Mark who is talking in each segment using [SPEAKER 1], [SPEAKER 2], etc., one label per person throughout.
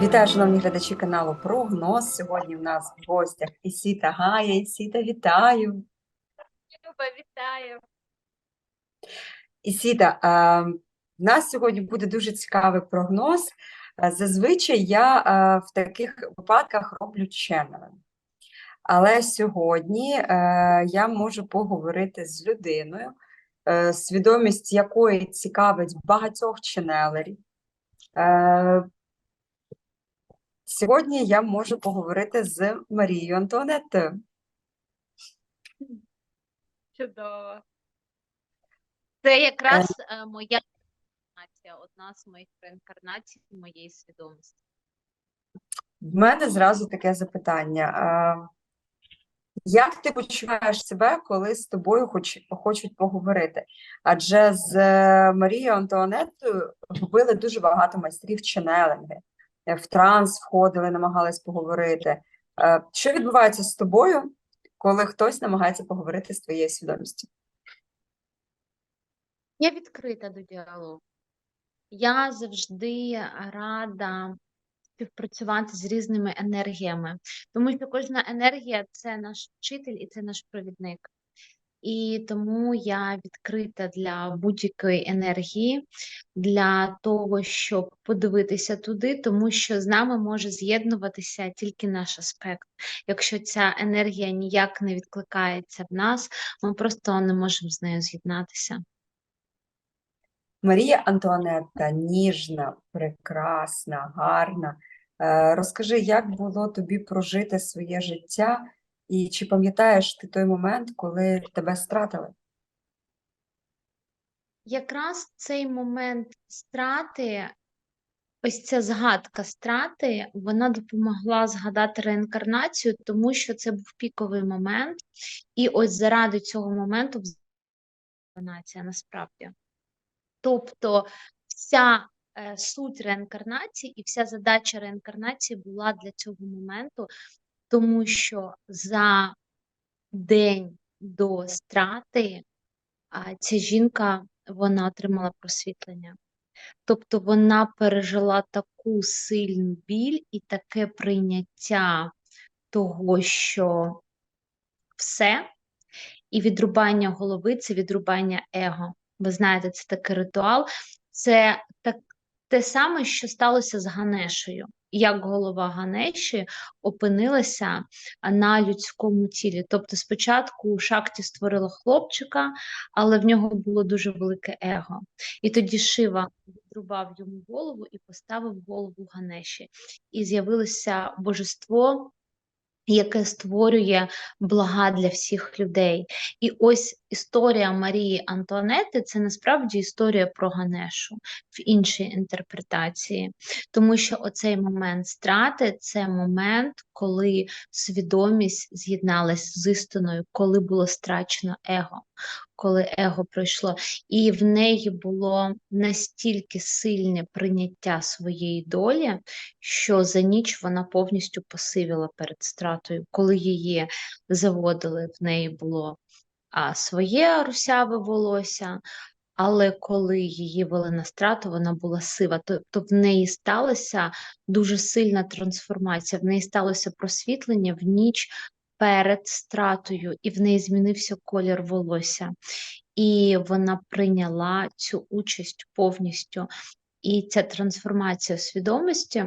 [SPEAKER 1] Вітаю, шановні глядачі каналу Прогноз. Сьогодні в нас в гостях Ісіта Гая. Ісіта, вітаю.
[SPEAKER 2] Люба, вітаю.
[SPEAKER 1] Ісіта, в нас сьогодні буде дуже цікавий прогноз. Зазвичай я в таких випадках роблю ченнелинг. Але сьогодні е, я можу поговорити з людиною, е, свідомість якої цікавить багатьох ченелерів. Сьогодні я можу поговорити з Марією Антуанеттою.
[SPEAKER 2] Чудово. Це якраз е, моя реінкарнація, одна з моїх реінкарнацій моєї свідомості.
[SPEAKER 1] В мене зразу таке запитання. Як ти почуваєш себе, коли з тобою хоч, хочуть поговорити? Адже з е, Марією Антуанеттою робили дуже багато майстрів ченелинги, в транс входили, намагались поговорити. Е, Що відбувається з тобою, коли хтось намагається поговорити з твоєю свідомістю?
[SPEAKER 2] Я відкрита до діалогу. Я завжди рада співпрацювати з різними енергіями, тому що кожна енергія це наш вчитель і це наш провідник. І тому я відкрита для будь-якої енергії, для того, щоб подивитися туди, тому що з нами може з'єднуватися тільки наш аспект. Якщо ця енергія ніяк не відкликається в нас, ми просто не можемо з нею з'єднатися.
[SPEAKER 1] Марія Антуанетта ніжна, прекрасна, гарна. Е, Розкажи, як було тобі прожити своє життя, і чи пам'ятаєш ти той момент, коли тебе стратили?
[SPEAKER 2] Якраз цей момент страти, ось ця згадка страти, вона допомогла згадати реінкарнацію, тому що це був піковий момент, і ось заради цього моменту реінкарнація насправді. Тобто вся е, суть реінкарнації і вся задача реінкарнації була для цього моменту, тому що за день до страти ця жінка вона отримала просвітлення. Тобто вона пережила таку сильну біль і таке прийняття того, що все, і відрубання голови це відрубання его. Ви знаєте, це такий ритуал. Це так, те саме, що сталося з Ганешею. Як голова Ганеші опинилася на людському тілі. Тобто, спочатку Шакті створила хлопчика, але в нього було дуже велике его. І тоді Шива відрубав йому голову і поставив голову Ганеші. І з'явилося божество, яке створює блага для всіх людей. І ось історія Марії Антуанети це насправді історія про Ганешу в іншій інтерпретації, тому що оцей момент страти це момент, коли свідомість з'єдналась з істиною, коли було страчено его, коли его пройшло, і в неї було настільки сильне прийняття своєї долі, що за ніч вона повністю посивіла перед стратою. Коли її заводили, в неї було а, своє русяве волосся, але коли її вели на страту, вона була сива. Тобто в неї сталася дуже сильна трансформація, в неї сталося просвітлення в ніч перед стратою, і в неї змінився колір волосся. І вона прийняла цю участь повністю. І ця трансформація свідомості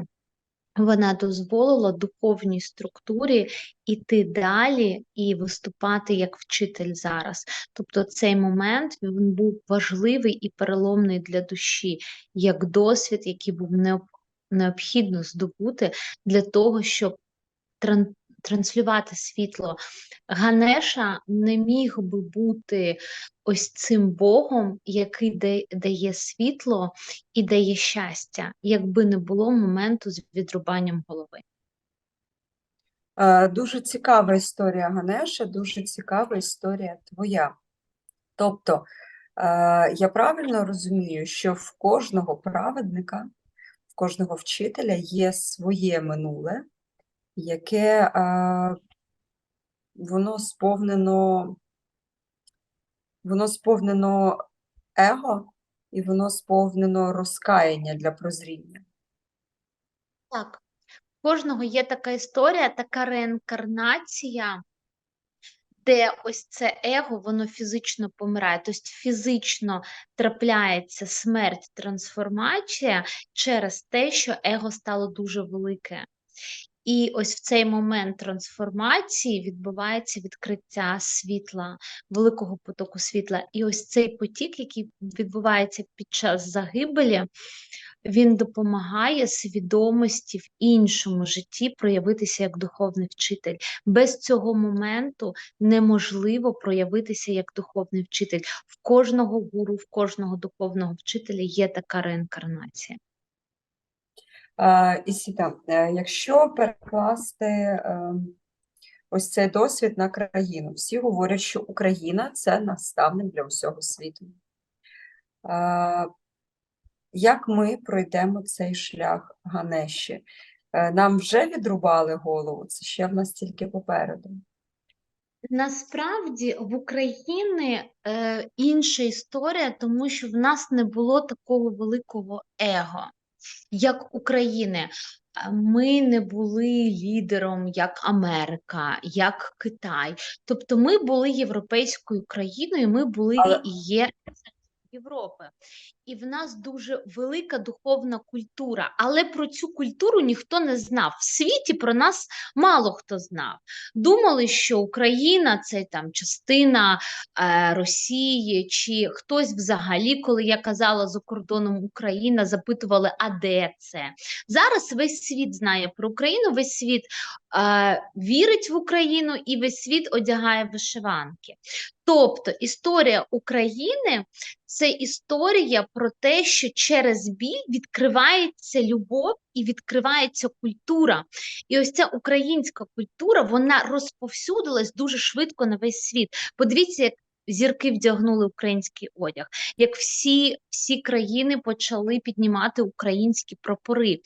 [SPEAKER 2] вона дозволила духовній структурі іти далі і виступати як вчитель зараз. Тобто цей момент він був важливий і переломний для душі, як досвід, який був необхідно здобути для того, щоб транслювати світло. Ганеша не міг би бути ось цим Богом, який дає світло і дає щастя, якби не було моменту з відрубанням голови.
[SPEAKER 1] Е, Дуже цікава історія Ганеша, дуже цікава історія твоя. Тобто, е, я правильно розумію, що в кожного праведника, в кожного вчителя є своє минуле, яке воно сповнено, воно сповнено его і воно сповнено розкаяння для прозріння.
[SPEAKER 2] Так, у кожного є така історія, така реінкарнація, де ось це его, воно фізично помирає. Тобто фізично трапляється смерть, трансформація через те, що его стало дуже велике. І ось в цей момент трансформації відбувається відкриття світла, великого потоку світла. І ось цей потік, який відбувається під час загибелі, він допомагає свідомості в іншому житті проявитися як духовний вчитель. Без цього моменту неможливо проявитися як духовний вчитель. В кожного гуру, в кожного духовного вчителя є така реінкарнація.
[SPEAKER 1] Е, Ісіта, е, якщо перекласти е, ось цей досвід на країну, всі говорять, що Україна це наставник для усього світу. Як ми пройдемо цей шлях Ганеші? Е, Нам вже відрубали голову, це ще в нас тільки попереду.
[SPEAKER 2] Насправді в Україні інша історія, тому що в нас не було такого великого его, як України. Ми не були лідером як Америка, як Китай. Тобто ми були європейською країною, ми були
[SPEAKER 1] Але-
[SPEAKER 2] і є Європи. І в нас дуже велика духовна культура, але про цю культуру ніхто не знав. В світі про нас мало хто знав. Думали, що Україна це там частина е, Росії, чи хтось взагалі, коли я казала за кордоном Україна, запитували, а де це? Зараз весь світ знає про Україну, весь світ е, вірить в Україну і весь світ одягає вишиванки. Тобто історія України це історія про те, що через біль відкривається любов і відкривається культура. І ось ця українська культура вона розповсюдилась дуже швидко на весь світ. Подивіться, як зірки вдягнули український одяг, як всі, всі країни почали піднімати українські прапори.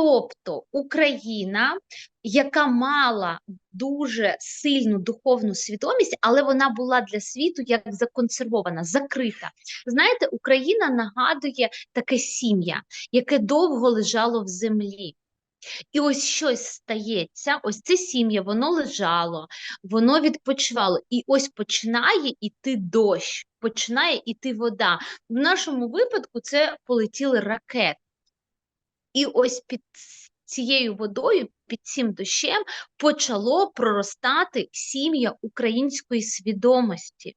[SPEAKER 2] Тобто Україна, яка мала дуже сильну духовну свідомість, але вона була для світу як законсервована, закрита. Знаєте, Україна нагадує таке сім'я, яке довго лежало в землі. І ось щось стається, ось це сім'я, воно лежало, воно відпочивало, і ось починає іти дощ, починає іти вода. В нашому випадку це полетіли ракети. І ось під цією водою, під цим дощем, почало проростати сім'я української свідомості.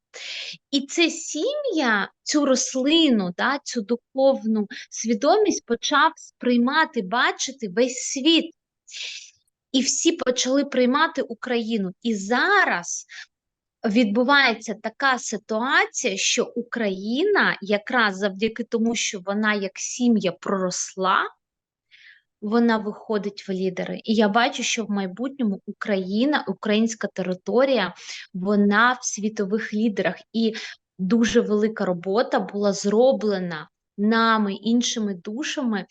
[SPEAKER 2] І це сім'я, цю рослину, да, цю духовну свідомість почав сприймати, бачити весь світ. І всі почали приймати Україну. І зараз відбувається така ситуація, що Україна, якраз завдяки тому, що вона як сім'я проросла, вона виходить в лідери. І я бачу, що в майбутньому Україна, українська територія, вона в світових лідерах. І дуже велика робота була зроблена нами, іншими душами.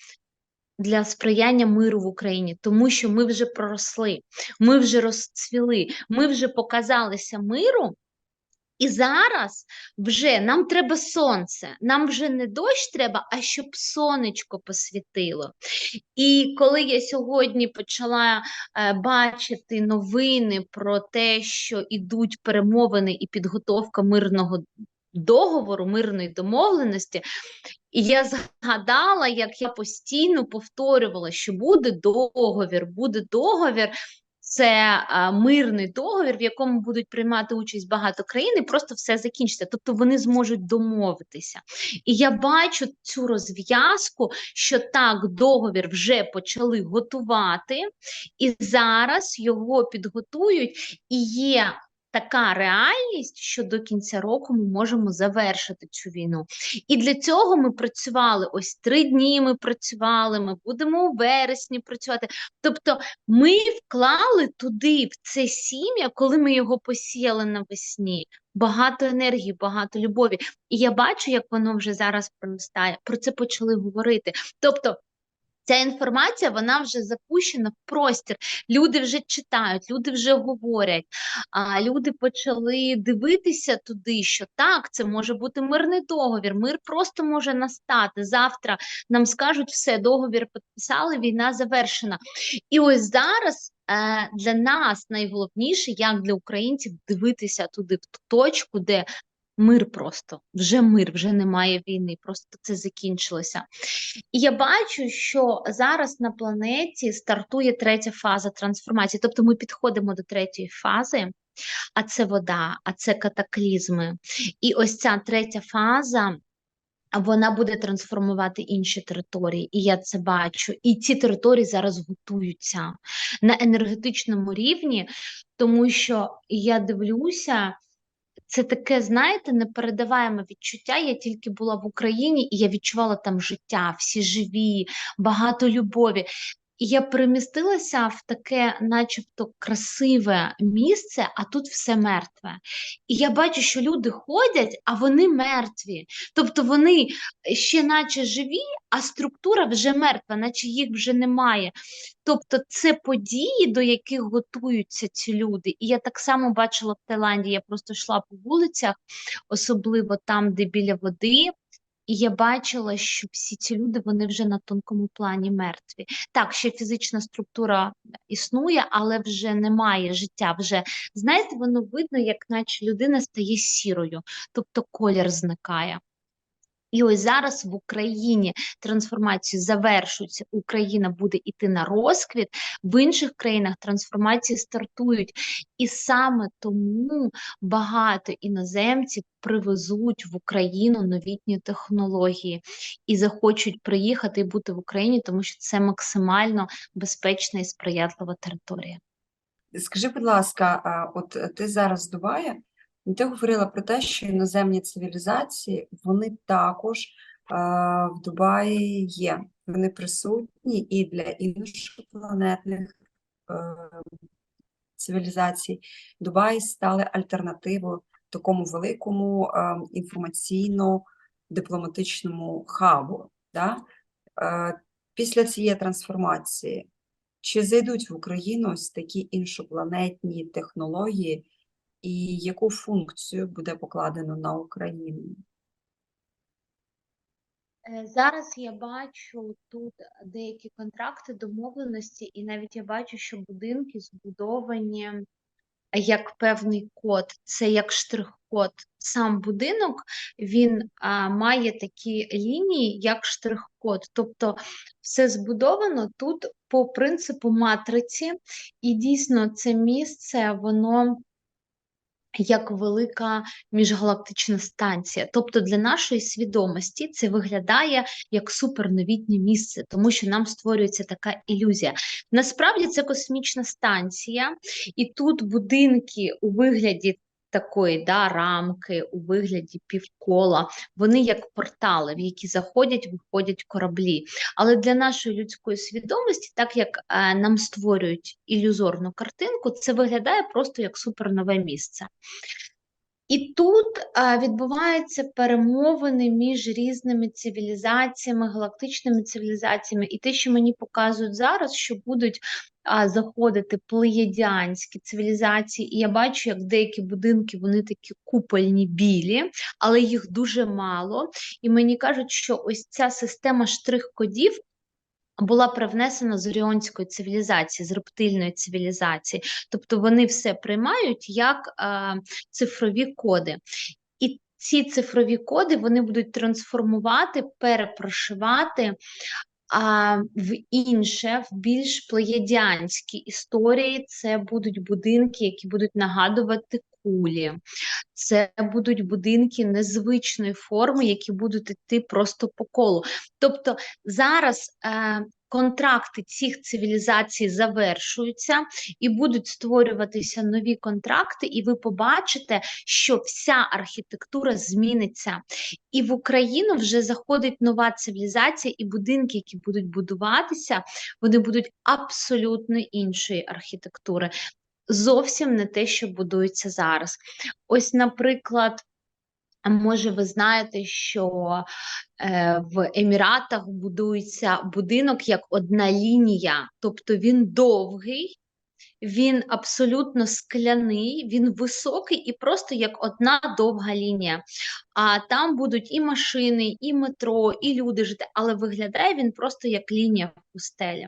[SPEAKER 2] Для сприяння миру в Україні, тому що ми вже проросли, ми вже розцвіли, ми вже показалися миру, і зараз вже нам треба сонце, нам вже не дощ треба, а щоб сонечко посвітило. І коли я сьогодні почала е, бачити новини про те, що йдуть перемовини і підготовка мирного договору, мирної домовленості, і я згадала, як я постійно повторювала, що буде договір, буде договір. Це мирний договір, в якому будуть приймати участь багато країн, і просто все закінчиться. Тобто вони зможуть домовитися. І я бачу цю розв'язку, що так, договір вже почали готувати, і зараз його підготують, і є така реальність, що до кінця року ми можемо завершити цю війну. І для цього ми працювали ось три дні. Ми працювали, ми будемо у вересні працювати. Тобто, ми вклали туди, в це сім'я, коли ми його посіяли навесні. Багато енергії, багато любові. І я бачу, як воно вже зараз проростає. Про це почали говорити. Тобто. Ця інформація вона вже запущена в простір. Люди вже читають, люди вже говорять. А люди почали дивитися туди, що так, це може бути мирний договір. Мир просто може настати. Завтра нам скажуть, все, договір підписали, війна завершена. І ось зараз е, для нас найголовніше, як для українців, дивитися туди, в ту точку, де мир просто, вже мир, вже немає війни, просто це закінчилося. І я бачу, що зараз на планеті стартує третя фаза трансформації. Тобто ми підходимо до третьої фази, а це вода, а це катаклізми. І ось ця третя фаза. Вона буде трансформувати інші території, і я це бачу. І ці території зараз готуються на енергетичному рівні, тому що я дивлюся, це таке, знаєте, непередаваєме відчуття. Я тільки була в Україні, і я відчувала там життя, всі живі, багато любові. І я перемістилася в таке, начебто, красиве місце, а тут все мертве. І я бачу, що люди ходять, а вони мертві. Тобто вони ще наче живі, а структура вже мертва, наче їх вже немає. Тобто це події, до яких готуються ці люди. І я так само бачила в Таїланді, я просто йшла по вулицях, особливо там, де біля води. І я бачила, що всі ці люди вони вже на тонкому плані мертві. Так, ще фізична структура існує, але вже немає життя. Вже знаєте, воно видно, як наче людина стає сірою, тобто колір зникає. І ось зараз в Україні трансформації завершуються, Україна буде йти на розквіт, в інших країнах трансформації стартують. І саме тому багато іноземців привезуть в Україну новітні технології і захочуть приїхати і бути в Україні, тому що це максимально безпечна і сприятлива територія.
[SPEAKER 1] Скажи, будь ласка, от ти зараз з Дубая, ти говорила про те, що іноземні цивілізації, вони також а, в Дубаї є. Вони присутні і для іншопланетних е, цивілізацій. Дубай стали альтернативою такому великому е, інформаційно-дипломатичному хабу. Да? Е, Після цієї трансформації чи зайдуть в Україну ось такі іншопланетні технології, і яку функцію буде покладено на Україну?
[SPEAKER 2] Е, Зараз я бачу тут деякі контракти, домовленості, і навіть я бачу, що будинки збудовані як певний код, це як штрих-код. Сам будинок він а, має такі лінії, як штрих-код. Тобто все збудовано тут по принципу матриці, і дійсно це місце, воно як велика міжгалактична станція. Тобто для нашої свідомості це виглядає як суперновітнє місце, тому що нам створюється така ілюзія. Насправді це космічна станція, і тут будинки у вигляді. Такої да, рамки у вигляді півкола, вони як портали, в які заходять, виходять кораблі. Але для нашої людської свідомості, так як е, нам створюють ілюзорну картинку, це виглядає просто як супернове місце. І тут а, відбуваються перемовини між різними цивілізаціями, галактичними цивілізаціями, і те, що мені показують зараз, що будуть заходити плеєдіанські цивілізації, і я бачу, як деякі будинки вони такі купольні білі, але їх дуже мало. І мені кажуть, що ось ця система штрих-кодів. Була привнесена з оріонської цивілізації, з рептильної цивілізації, тобто вони все приймають як е, цифрові коди. І ці цифрові коди вони будуть трансформувати, перепрошивати а, в інше, в більш плеєдіанські історії. Це будуть будинки, які будуть нагадувати кулі. Це будуть будинки незвичної форми, які будуть йти просто по колу. Тобто зараз е, контракти цих цивілізацій завершуються і будуть створюватися нові контракти, і ви побачите, що вся архітектура зміниться. І в Україну вже заходить нова цивілізація, і будинки, які будуть будуватися, вони будуть абсолютно іншої архітектури. Зовсім не те, що будується зараз. Ось, наприклад, А може, ви знаєте, що е, в Еміратах будується будинок як одна лінія, тобто він довгий, він абсолютно скляний, він високий і просто як одна довга лінія. А там будуть і машини, і метро, і люди жити, але виглядає він просто як лінія в пустелі.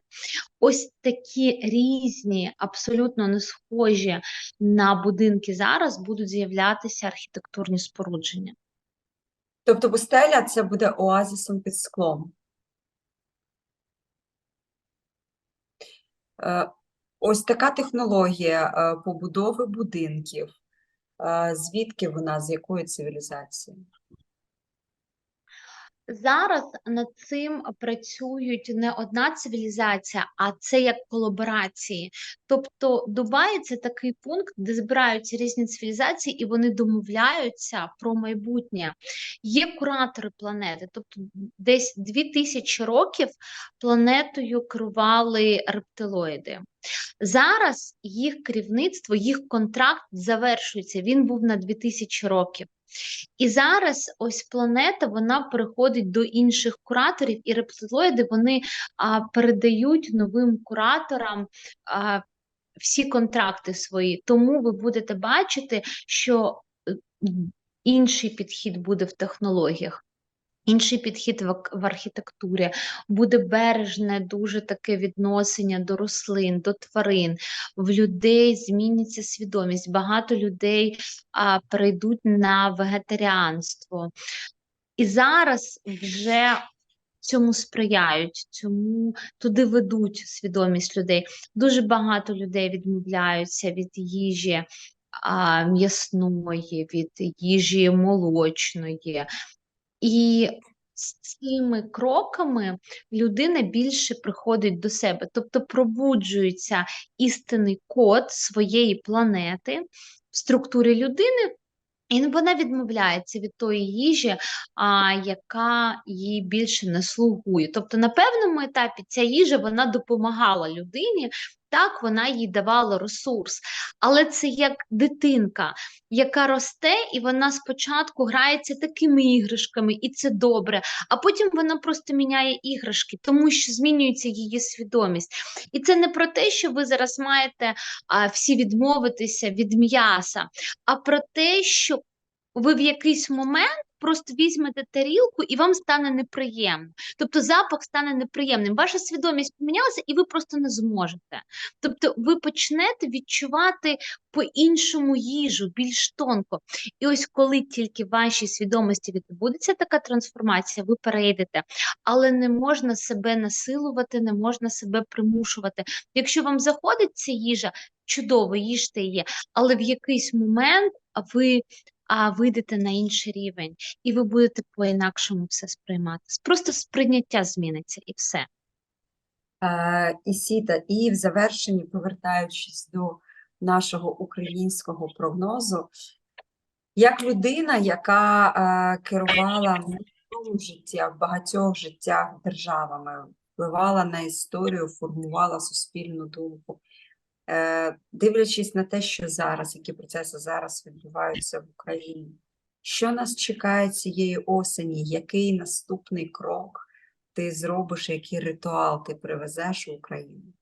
[SPEAKER 2] Ось такі різні, абсолютно не схожі на будинки зараз будуть з'являтися архітектурні спорудження.
[SPEAKER 1] Тобто пустеля це буде оазисом під склом. Ось така технологія е, побудови будинків. Е, Звідки вона, з якої цивілізації?
[SPEAKER 2] Зараз над цим працюють не одна цивілізація, а це як колаборації. Тобто Дубай це такий пункт, де збираються різні цивілізації, і вони домовляються про майбутнє. Є куратори планети, тобто десь 2000 років планетою керували рептилоїди. Зараз їх керівництво, їх контракт завершується. Він був на 2000 років. І зараз ось планета вона переходить до інших кураторів, і рептилоїди вони а, передають новим кураторам а, всі контракти свої. Тому ви будете бачити, що е, інший підхід буде в технологіях. Інший підхід в, архітектурі буде бережне, дуже таке відношення до рослин, до тварин. В людей зміниться свідомість. Багато людей а, перейдуть на вегетаріанство. І зараз вже цьому сприяють, цьому туди ведуть свідомість людей. Дуже багато людей відмовляються від їжі м'ясної, від їжі молочної. І з цими кроками людина більше приходить до себе, тобто пробуджується істинний код своєї планети в структурі людини, і вона відмовляється від тої їжі, а, яка їй більше не слугує. Тобто, на певному етапі ця їжа вона допомагала людині, так вона їй давала ресурс. Але це як дитинка, яка росте, і вона спочатку грається такими іграшками, і це добре. А потім вона просто міняє іграшки, тому що змінюється її свідомість. І це не про те, що ви зараз маєте а, всі відмовитися від м'яса, а про те, що ви в якийсь момент просто візьмете тарілку і вам стане неприємно. Тобто запах стане неприємним. Ваша свідомість помінялася, і ви просто не зможете. Тобто ви почнете відчувати по-іншому їжу, більш тонко. І ось коли тільки в вашій свідомості відбудеться така трансформація, ви перейдете, але не можна себе насилувати, не можна себе примушувати. Якщо вам заходить ця їжа, чудово, їжте її, але в якийсь момент ви а, вийдете на інший рівень, і ви будете по-інакшому все сприймати. Просто сприйняття зміниться і все.
[SPEAKER 1] Е, І в завершенні, повертаючись до нашого українського прогнозу, як людина, яка керувала своєму в багатьох життях державами, впливала на історію, формувала суспільну думку, дивлячись на те, що зараз, які процеси зараз відбуваються в Україні, що нас чекає цієї осені, який наступний крок? ти зробиш, який ритуал ти привезеш в Україну?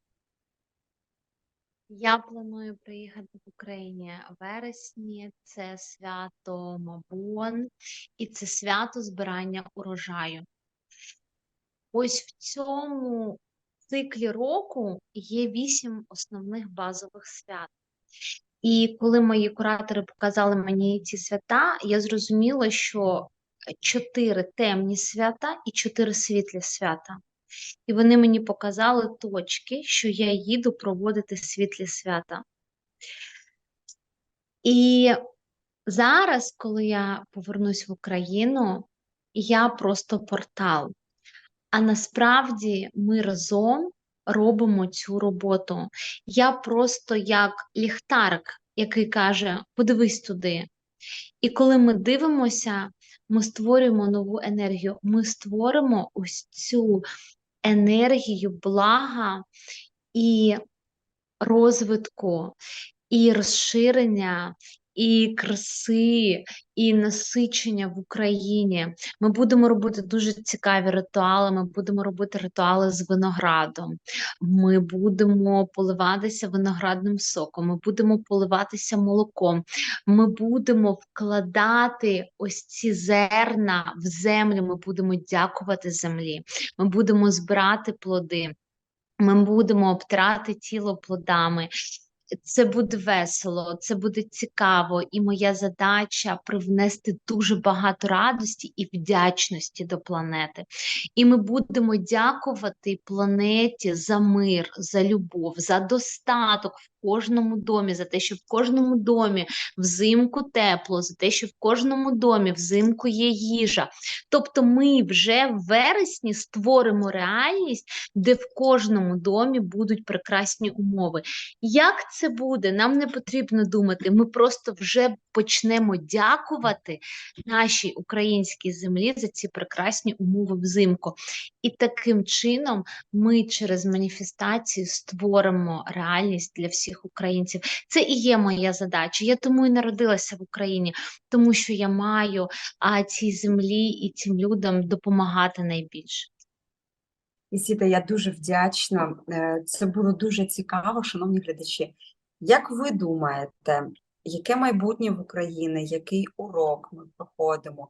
[SPEAKER 2] Я планую приїхати в Україні в вересні. Це свято Мабон і це свято збирання урожаю. Ось в цьому циклі року є вісім основних базових свят. І коли мої куратори показали мені ці свята, я зрозуміла, що чотири темні свята і чотири світлі свята. І вони мені показали точки, що я їду проводити світлі свята. І зараз, коли я повернусь в Україну, я просто портал. А насправді ми разом робимо цю роботу. Я просто як ліхтарик, який каже: подивись туди. І коли ми дивимося, ми створюємо нову енергію. Ми створимо ось цю енергію блага і розвитку, і розширення, і краси, і насичення в Україні. Ми будемо робити дуже цікаві ритуали. Ми будемо робити ритуали з виноградом. Ми будемо поливатися виноградним соком. Ми будемо поливатися молоком. Ми будемо вкладати ось ці зерна в землю. Ми будемо дякувати землі. Ми будемо збирати плоди. Ми будемо обтирати тіло плодами. Це буде весело, це буде цікаво, і моя задача привнести дуже багато радості і вдячності до планети. І ми будемо дякувати планеті за мир, за любов, за достаток кожному домі, за те, що в кожному домі взимку тепло, за те, що в кожному домі взимку є їжа. Тобто ми вже в вересні створимо реальність, де в кожному домі будуть прекрасні умови. Як це буде? Нам не потрібно думати. Ми просто вже почнемо дякувати нашій українській землі за ці прекрасні умови взимку. І таким чином ми через маніфестацію створимо реальність для всіх всіх українців. Це і є моя задача. Я тому і народилася в Україні, тому що я маю а цій землі і цим людям допомагати найбільше.
[SPEAKER 1] Ісіда, я дуже вдячна. Е, це було дуже цікаво, шановні глядачі. Як ви думаєте, яке майбутнє в Україні, який урок ми проходимо?